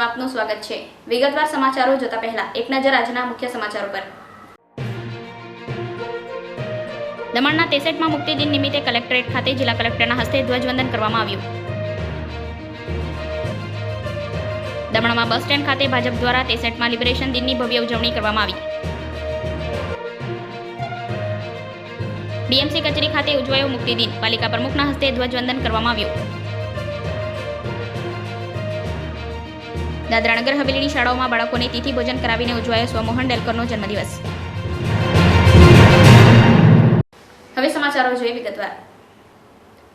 ન્યૂઝમાં આપનું સ્વાગત છે. વિગતવાર સમાચારો જોતા પહેલા એક નજર આજના મુખ્ય સમાચારો પર. દમણના તેસઠમાં મુક્તિ દિન નિમિત્તે કલેક્ટરેટ ખાતે જિલ્લા કલેક્ટરના હસ્તે ધ્વજવંદન કરવામાં આવ્યું. દમણમાં બસ સ્ટેન્ડ ખાતે ભાજપ દ્વારા તેસઠમાં લિબરેશન દિનની ભવ્ય ઉજવણી કરવામાં આવી. ડીએમસી કચેરી ખાતે ઉજવાયો મુક્તિ દિન પાલિકા પ્રમુખના હસ્તે ધ્વજવંદન કરવામાં આવ્યું. દાદરા નગર હવેલીની શાળાઓમાં બાળકોને તિથિ ભોજન કરાવીને ઉજવાયો સ્વમોહન ડેલકરનો જન્મદિવસ. હવે સમાચારો જોઈએ વિગતવાર.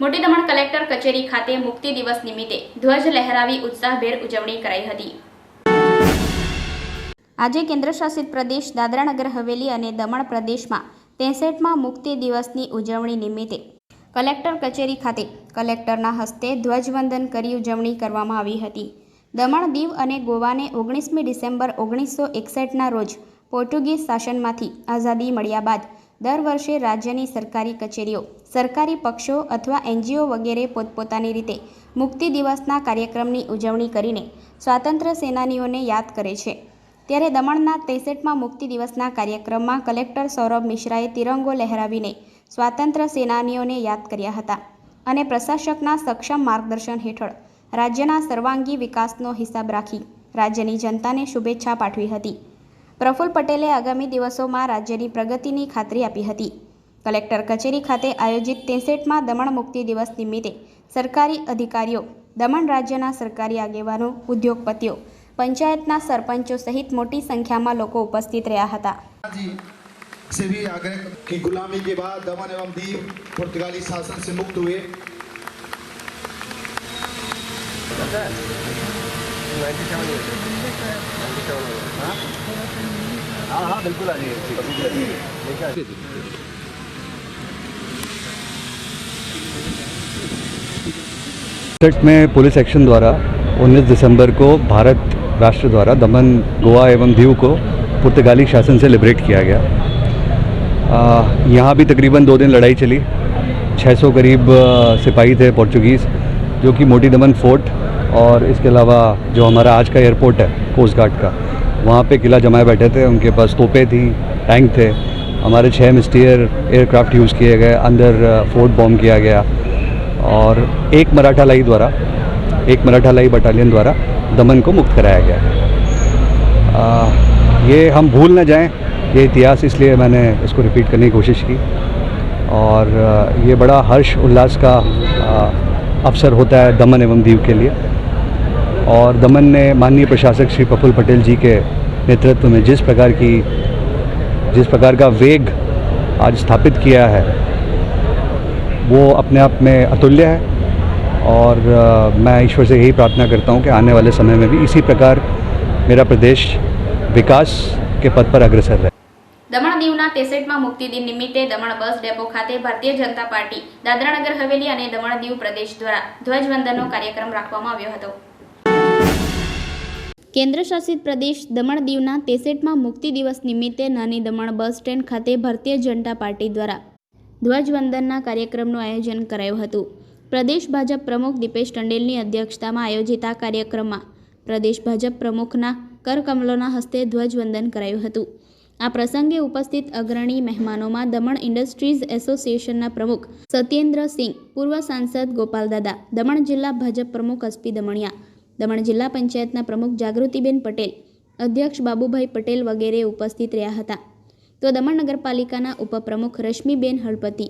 મોટી દમણ કલેક્ટર કચેરી ખાતે મુક્તિ દિવસ નિમિત્તે ધ્વજ લહેરાવી ઉત્સાહભેર ઉજવણી કરાઈ હતી. આજે કેન્દ્રશાસિત પ્રદેશ દાદરાનગર હવેલી અને દમણ પ્રદેશમાં ત્રેસઠમાં મુક્તિ દિવસની ઉજવણી નિમિત્તે કલેક્ટર કચેરી ખાતે કલેક્ટરના હસ્તે ધ્વજવંદન કરી ઉજવણી કરવામાં આવી હતી. દમણ દીવ અને ગોવાને ઓગણીસમી ડિસેમ્બર ઓગણીસો એકસઠના રોજ પોર્ટુગીઝ શાસનમાંથી આઝાદી મળ્યા બાદ દર વર્ષે રાજ્યની સરકારી કચેરીઓ, સરકારી પક્ષો અથવા એનજીઓ વગેરે પોતપોતાની રીતે મુક્તિ દિવસના કાર્યક્રમની ઉજવણી કરીને સ્વાતંત્ર્ય સેનાનીઓને યાદ કરે છે. ત્યારે દમણના ત્રેસઠમાં મુક્તિ દિવસના કાર્યક્રમમાં કલેક્ટર સૌરભ મિશ્રાએ તિરંગો લહેરાવીને સ્વાતંત્ર્ય સેનાનીઓને યાદ કર્યા હતા અને પ્રશાસકના સક્ષમ માર્ગદર્શન હેઠળ રાજ્યના સર્વાંગી વિકાસનો હિસાબ રાખી રાજ્યની જનતાને શુભેચ્છા પાઠવી હતી પ્રફુલ્લ પટેલે આગામી દિવસોમાં રાજ્યની પ્રગતિની ખાતરી આપી હતી કલેક્ટર કચેરી ખાતે આયોજિત ત્રેસઠમાં દમણ મુક્તિ દિવસ નિમિત્તે સરકારી અધિકારીઓ દમણ રાજ્યના સરકારી આગેવાનો ઉદ્યોગપતિઓ પંચાયતના સરપંચો સહિત મોટી સંખ્યામાં લોકો ઉપસ્થિત રહ્યા હતા जी से भी आग्रह कि गुलामी के बाद दमन एवं दीव पुर्तगाली शासन से मुक्त हुए हाँ हाँ बिल्कुल आ जाइए में पुलिस एक्शन द्वारा 19 दिसंबर को भारत राष्ट्र द्वारा दमन गोवा एवं दीव को पुर्तगाली शासन से लिबरेट किया गया। यहाँ भी तकरीबन दो दिन लड़ाई चली। 600 करीब सिपाही थे पोर्चुगीज़ जो कि मोटी दमन फोर्ट और इसके अलावा जो हमारा आज का एयरपोर्ट है कोस्ट गार्ड का वहाँ पे किला जमाए बैठे थे उनके पास तोपें थी टैंक थे। हमारे छः मिस्टियर एयरक्राफ्ट यूज़ किए गए अंदर फोर्ट बॉम्ब किया गया। और एक मराठा लाई द्वारा एक मराठा लाई बटालियन द्वारा दमन को मुक्त कराया गया। आ, ये हम भूल ना जाएँ ये इतिहास इसलिए मैंने इसको रिपीट करने की कोशिश की। और ये बड़ा हर्ष उल्लास का अवसर होता है दमन एवं दीव के लिए। और दमन ने माननीय प्रशासक श्री प्रफुल्ल पटेल जी के नेतृत्व में जिस प्रकार की जिस प्रकार का वेग आज स्थापित किया है वो अपने आप में अतुल्य है और अ, मैं ईश्वर से यही प्रार्थना करता हूँ कि आने वाले समय में भी इसी प्रकार मेरा प्रदेश विकास के पथ पर अग्रसर रहे દમણ દીવના તેસઠમાં મુક્તિ દિન નિમિત્તે દમણ બસ ડેપો ખાતે ભારતીય જનતા પાર્ટી દાદરા નગર હવેલી અને દમણ દીવ પ્રદેશ દ્વારા ધ્વજવંદનનો કાર્યક્રમ રાખવામાં આવ્યો હતો કેન્દ્ર શાસિત પ્રદેશ દમણ દીવના તેસઠમાં મુક્તિ દિવસ નિમિત્તે નાની દમણ બસ સ્ટેન્ડ ખાતે ભારતીય જનતા પાર્ટી દ્વારા ધ્વજવંદનના કાર્યક્રમનું આયોજન કરાયું હતું. પ્રદેશ ભાજપ પ્રમુખ દીપેશ ટંડેલની અધ્યક્ષતામાં આયોજિત આ કાર્યક્રમમાં પ્રદેશ ભાજપ પ્રમુખના કરકમલોના હસ્તે ધ્વજવંદન કરાયું હતું. આ પ્રસંગે ઉપસ્થિત અગ્રણી મહેમાનોમાં દમણ ઇન્ડસ્ટ્રીઝ એસોસિએશનના પ્રમુખ સત્યેન્દ્ર સિંહ પૂર્વ સાંસદ ગોપાલદાદા દમણ જિલ્લા ભાજપ પ્રમુખ અસ્પી દમણિયા દમણ જિલ્લા પંચાયતના પ્રમુખ જાગૃતિબેન પટેલ, અધ્યક્ષ બાબુભાઈ પટેલ વગેરે ઉપસ્થિત રહ્યા હતા. તો દમણ નગરપાલિકાના ઉપપ્રમુખ રશ્મિબેન હળપતિ,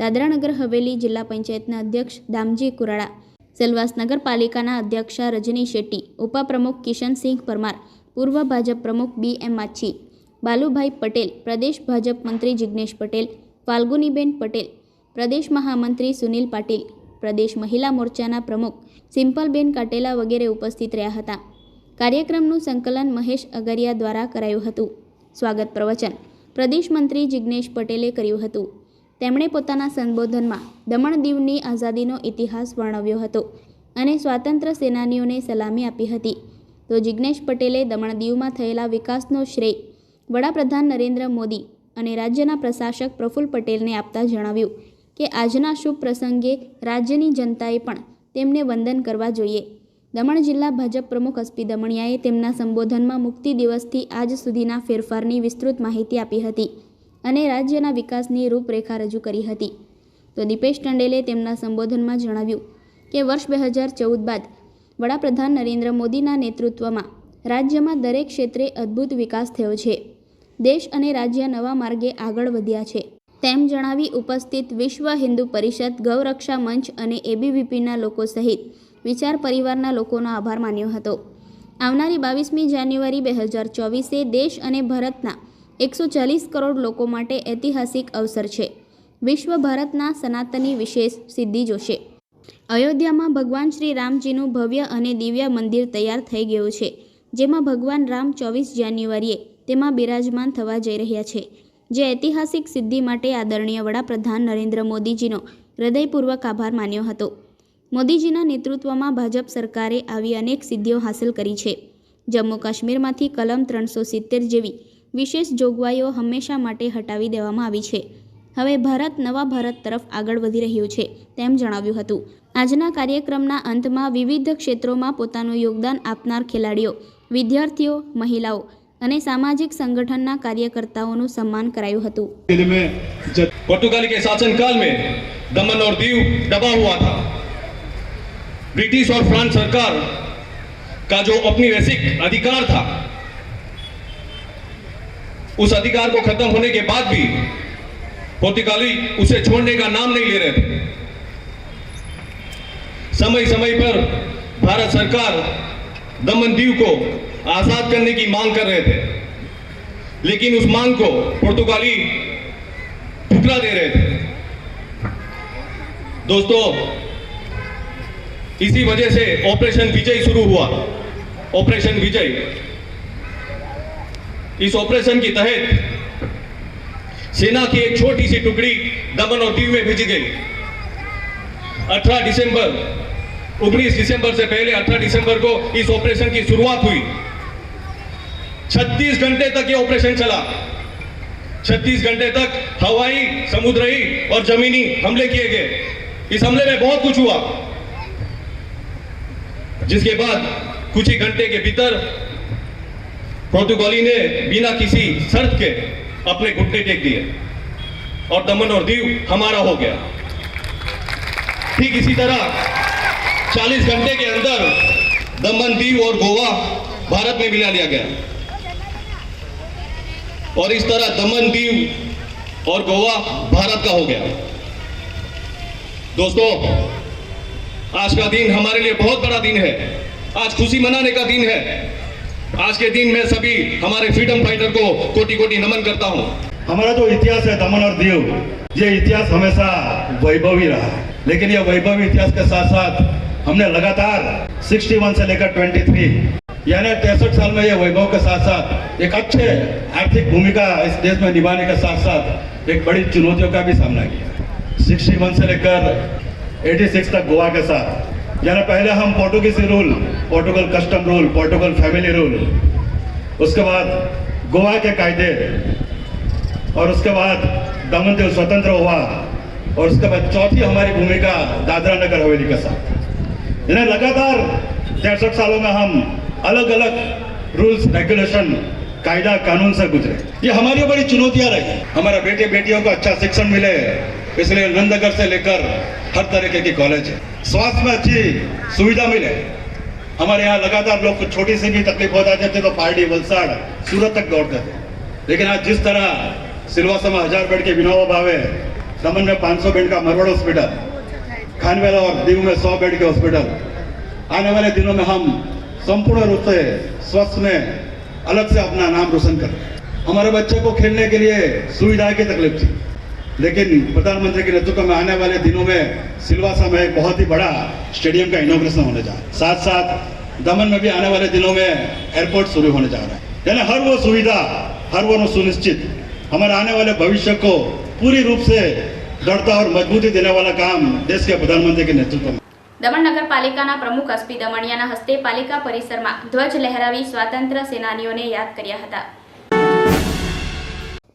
દાદરા નગર હવેલી જિલ્લા પંચાયતના અધ્યક્ષ દામજી કુરાડા સેલવાસ નગરપાલિકાના અધ્યક્ષા રજની શેટ્ટી, ઉપપ્રમુખ કિશનસિંહ પરમાર, પૂર્વ ભાજપ પ્રમુખ બી એમ માછી, બાલુભાઈ પટેલ, પ્રદેશ ભાજપ મંત્રી જિજ્ઞેશ પટેલ, ફાલ્ગુનીબેન પટેલ, પ્રદેશ મહામંત્રી સુનિલ પાટીલ, પ્રદેશ મહિલા મોરચાના પ્રમુખ સિમ્પલબેન કાટેલા વગેરે ઉપસ્થિત રહ્યા હતા. કાર્યક્રમનું સંકલન મહેશ અગરિયા દ્વારા કરાયું હતું. સ્વાગત પ્રવચન પ્રદેશ મંત્રી જિજ્ઞેશ પટેલે કર્યું હતું. તેમણે પોતાના સંબોધનમાં દમણ દીવની આઝાદીનો ઇતિહાસ વર્ણવ્યો હતો અને સ્વાતંત્ર્ય સેનાનીઓને સલામી આપી હતી. તો જિજ્ઞેશ પટેલે દમણ દીવમાં થયેલા વિકાસનો શ્રેય વડાપ્રધાન નરેન્દ્ર મોદી અને રાજ્યના પ્રશાસક પ્રફુલ્લ પટેલને આપતા જણાવ્યું કે આજના શુભ પ્રસંગે રાજ્યની જનતાએ પણ તેમને વંદન કરવા જોઈએ. દમણ જિલ્લા ભાજપ પ્રમુખ અસ્પી દમણિયાએ તેમના સંબોધનમાં મુક્તિ દિવસથી આજ સુધીના ફેરફારની વિસ્તૃત માહિતી આપી હતી અને રાજ્યના વિકાસની રૂપરેખા રજૂ કરી હતી. તો દીપેશ ટંડેલે તેમના સંબોધનમાં જણાવ્યું કે વર્ષ બે હજાર ચૌદ બાદ વડાપ્રધાન નરેન્દ્ર મોદીના નેતૃત્વમાં રાજ્યમાં દરેક ક્ષેત્રે અદ્ભુત વિકાસ થયો છે. દેશ અને રાજ્ય નવા માર્ગે આગળ વધ્યા છે. તેમ જણાવી ઉપસ્થિત વિશ્વ હિન્દુ પરિષદ, ગૌરક્ષા મંચ અને એબીવીપીના લોકો સહિત વિચાર પરિવારના લોકોનો આભાર માન્યો હતો. આવનારી બાવીસમી જાન્યુઆરી બે હજાર ચોવીસે દેશ અને ભારતના એકસો ચાલીસ કરોડ લોકો માટે ઐતિહાસિક અવસર છે. વિશ્વ ભારતના સનાતની વિશેષ સિદ્ધિ જોશે. અયોધ્યામાં ભગવાન શ્રી રામજીનું ભવ્ય અને દિવ્ય મંદિર તૈયાર થઈ ગયું છે, જેમાં ભગવાન રામ ચોવીસ જાન્યુઆરીએ તેમાં બિરાજમાન થવા જઈ રહ્યા છે. જે ઐતિહાસિક સિદ્ધિ માટે આદરણીય વડાપ્રધાન નરેન્દ્ર મોદીજીનો હૃદયપૂર્વક આભાર માન્યો હતો. મોદીજીના નેતૃત્વમાં ભાજપ સરકારે આવી અનેક સિદ્ધિઓ હાંસલ કરી છે. જમ્મુ કાશ્મીરમાંથી કલમ ત્રણસો સિત્તેર જેવી વિશેષ જોગવાઈઓ હંમેશા માટે હટાવી દેવામાં આવી છે. હવે ભારત નવા ભારત તરફ આગળ વધી રહ્યું છે તેમ જણાવ્યું હતું. આજના કાર્યક્રમના અંતમાં વિવિધ ક્ષેત્રોમાં પોતાનું યોગદાન આપનાર ખેલાડીઓ, વિદ્યાર્થીઓ, મહિલાઓ અને સામાજિક સંગઠનના કાર્યકર્તાઓનું સન્માન કરાયું હતું जिले में जब पुर्तगाली के शासनकाल में दमन और दीव दबा हुआ था ब्रिटिश और फ्रांस सरकार का जो औपनिवेशिक अधिकार था उस अधिकार को खत्म होने के बाद भी पुर्तगाली उसे छोड़ने का नाम नहीं ले रहे थे समय समय पर भारत सरकार दमन दीव को आज़ाद करने की मांग कर रहे थे। लेकिन उस मांग को पुर्तगाली ठुकरा दे रहे थे। दोस्तों, इसी वजह से ऑपरेशन विजय शुरू हुआ। ऑपरेशन विजय। इस ऑपरेशन के तहत सेना की एक छोटी सी टुकड़ी दमन और दीव में भेजी गई। 18 दिसंबर 19 दिसंबर से पहले 18 दिसंबर को इस ऑपरेशन की शुरुआत हुई। 36 घंटे तक ये ऑपरेशन चला। 36 घंटे तक हवाई, समुद्री और जमीनी हमले किए गए। इस हमले में बहुत कुछ हुआ। जिसके बाद कुछ ही घंटे के भीतर पोर्तुगाली ने बिना किसी शर्त के अपने घुटने टेक दिए और दमन और दीव हमारा हो गया। ठीक इसी तरह 40 घंटे के अंदर दमन, दीव और गोवा भारत में मिला लिया गया। और इस तरह दमन दीव और गोवा भारत का हो गया। दोस्तों, आज का दिन हमारे लिए बहुत बड़ा दिन है। आज खुशी मनाने का दिन है। आज के दिन मैं सभी हमारे फ्रीडम फाइटर को कोटि कोटि नमन करता हूँ। हमारा जो इतिहास है, दमन और दीव, ये इतिहास हमेशा वैभवी रहा है। लेकिन ये वैभवी इतिहास के साथ साथ हमने लगातार 61 से लेकर 23 यानी तिरसठ साल में ये वैभव के साथ साथ एक अच्छे आर्थिक भूमिका इस देश में निभाने के साथ साथ एक बड़ी चुनौतियों का भी सामना किया। 61 से लेकर 86 तक गोवा के साथ। यानी पहले हम Portuguese rule, Portugal custom rule, Portugal family rule, उसके बाद गोवा के कायदे, और उसके बाद दमन दीव स्वतंत्र हुआ, और उसके बाद चौथी हमारी भूमिका दादरा नगर हवेली के साथ। यानी लगातार तिरसठ सालों में हम अलग अलग रूल्स रेगुलेशन कायदा, कानून से गुजरे। ये हमारी बड़ी चुनौतियाँ रही। हमारे बेटे, बेटियों को अच्छा शिक्षण मिले, इसलिए नंदनगर से लेकर हर तरीके की कॉलेज है। स्वास्थ्य में अच्छी सुविधा मिले। हमारे यहाँ लगातार लोग को छोटी सी भी तकलीफ़ हो जाती थी तो पार्टी, वलसाड़, सूरत तक दौड़ते थे। लेकिन आज जिस तरह सिलवासा में हज़ार बेड के विनोबा भावे, दमन में 500 बेड का मरवड़ हॉस्पिटल खानवेला और दीव में 100 बेड के हॉस्पिटल आने वाले दिनों में हम संपूर्ण रूप से स्वस्थ में अलग से अपना नाम रोशन कर। हमारे बच्चे को खेलने के लिए सुविधा की तकलीफ़ थी। लेकिन प्रधानमंत्री के नेतृत्व में आने वाले दिनों में सिलवासा में एक बहुत ही बड़ा स्टेडियम का इनोग्रेशन होने जा रहा है। साथ साथ दमन में भी आने वाले दिनों में एयरपोर्ट शुरू होने जा रहा है। यानी हर वो सुविधा, हर वो सुनिश्चित हमारे आने वाले भविष्य को पूरी रूप से दृढ़ता और मजबूती देने वाला काम देश के प्रधानमंत्री के नेतृत्व में। દમણ નગરપાલિકાના પ્રમુખ અસ્પી દમણિયાના હસ્તે પાલિકા પરિસરમાં ધ્વજ લહેરાવી સ્વાતંત્ર્ય સેનાનીઓને યાદ કર્યા હતા.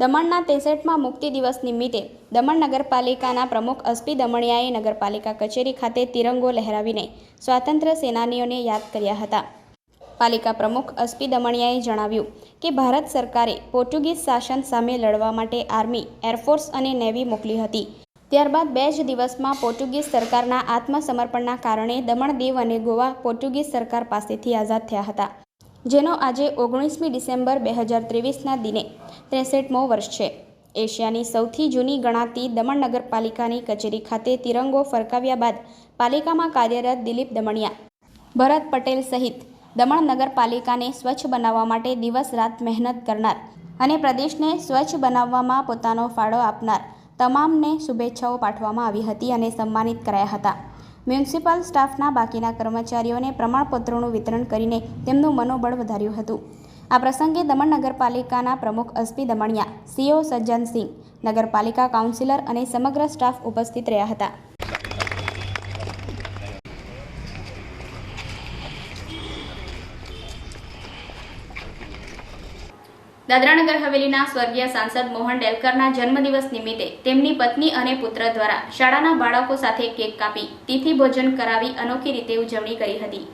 દમણના તેસઠમાં મુક્તિ દિવસ નિમિત્તે દમણ નગરપાલિકાના પ્રમુખ અસ્પી દમણિયાએ નગરપાલિકા કચેરી ખાતે તિરંગો લહેરાવીને સ્વાતંત્ર્ય સેનાનીઓને યાદ કર્યા હતા. પાલિકા પ્રમુખ અસ્પી દમણિયાએ જણાવ્યું કે ભારત સરકારે પોર્ટુગીઝ શાસન સામે લડવા માટે આર્મી, એરફોર્સ અને નેવી મોકલી હતી. ત્યારબાદ બે જ દિવસમાં પોર્ટુગીઝ સરકારના આત્મસમર્પણના કારણે દમણ દીવ અને ગોવા પોર્ટુગીઝ સરકાર પાસેથી આઝાદ થયા હતા, જેનો આજે ઓગણીસમી ડિસેમ્બર બે હજાર ત્રેવીસના દિને ત્રેસઠમો વર્ષ છે. એશિયાની સૌથી જૂની ગણાતી દમણ નગરપાલિકાની કચેરી ખાતે તિરંગો ફરકાવ્યા બાદ પાલિકામાં કાર્યરત દિલીપ દમણિયા, ભરત પટેલ સહિત દમણ નગરપાલિકાને સ્વચ્છ બનાવવા માટે દિવસ રાત મહેનત કરનાર અને પ્રદેશને સ્વચ્છ બનાવવામાં પોતાનો ફાળો આપનાર તમામને શુભેચ્છાઓ પાઠવવામાં આવી હતી અને સન્માનિત કરાયા હતા. મ્યુનિસિપલ સ્ટાફના બાકીના કર્મચારીઓને પ્રમાણપત્રોનું વિતરણ કરીને તેમનું મનોબળ વધાર્યું હતું. આ પ્રસંગે દમણ નગરપાલિકાના પ્રમુખ અસ્પી દમણિયા, સીઓ સજ્જન સિંહ, નગરપાલિકા કાઉન્સિલર અને સમગ્ર સ્ટાફ ઉપસ્થિત રહ્યા હતા. દાદરાનગર હવેલીના સ્વર્ગીય સાંસદ મોહન ડેલકરના જન્મદિવસ નિમિત્તે તેમની પત્ની અને પુત્ર દ્વારા શાળાના બાળકો સાથે કેક કાપી, તિથિ ભોજન કરાવી અનોખી રીતે ઉજવણી કરી હતી.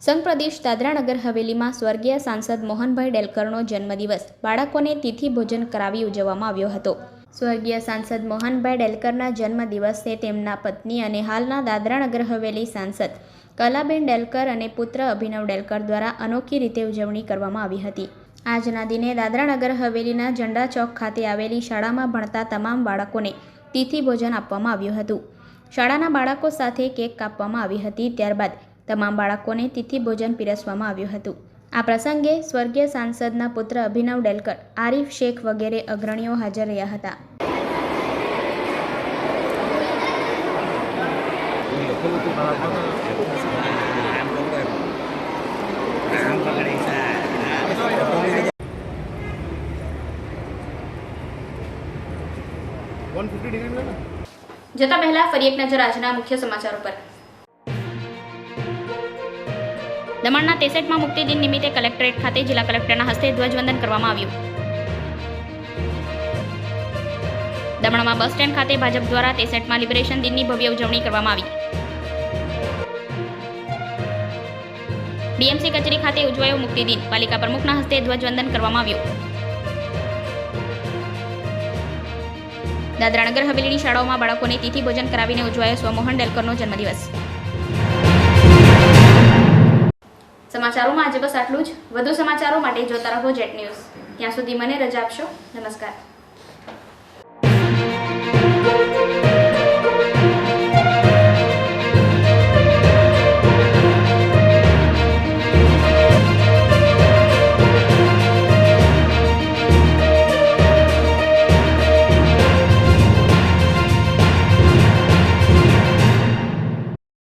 સંઘ પ્રદેશ દાદરાનગર હવેલીમાં સ્વર્ગીય સાંસદ મોહનભાઈ ડેલકરનો જન્મદિવસ બાળકોને તિથિ ભોજન કરાવી ઉજવવામાં આવ્યો હતો. સ્વર્ગીય સાંસદ મોહનભાઈ ડેલકરના જન્મદિવસે તેમના પત્ની અને હાલના દાદરાનગર હવેલી સાંસદ કલાબેન ડેલકર અને પુત્ર અભિનવ ડેલકર દ્વારા અનોખી રીતે ઉજવણી કરવામાં આવી હતી. આજના દિને દાદરાનગર હવેલીના ઝંડા ચોક ખાતે આવેલી શાળામાં ભણતા તમામ બાળકોને તિથિ ભોજન આપવામાં આવ્યું હતું. શાળાના બાળકો સાથે કેક કાપવામાં આવી હતી, ત્યારબાદ તમામ બાળકોને તિથિ ભોજન પીરસવામાં આવ્યું હતું. આ પ્રસંગે સ્વર્ગીય સાંસદના પુત્ર અભિનવ ડેલકર, આરિફ શેખ વગેરે અગ્રણીઓ હાજર રહ્યા હતા. જતા પહેલા ફરી એક નજર આજના મુખ્ય સમાચારો પર. દમણના તેસઠમાં મુક્તિ દિન નિમિત્તે કલેક્ટરેટ ખાતે જિલ્લા કલેક્ટરના હસ્તે ધ્વજવંદન કરવામાં આવ્યું. દમણમાં બસ સ્ટેન્ડ ખાતે ભાજપ દ્વારા તેસઠમાં લિબરેશન દિનની ભવ્ય ઉજવણી કરવામાં આવી. ડીએમસી કચેરી ખાતે ઉજવાયો મુક્તિદિન પાલિકા પ્રમુખના હસ્તે ધ્વજવંદન કરવામાં આવ્યું. દાદરાનગર હવેલીની શાળાઓમાં બાળકોને તિથિ ભોજન કરાવીને ઉજવાયો સ્વમોહન ડેલકરનો જન્મદિવસ. સમાચારોમાં આજે બસ આટલું જ. વધુ સમાચારો માટે જોતા રહો જેટ ન્યૂઝ. ત્યાં સુધી મને રજા આપશો. નમસ્કાર.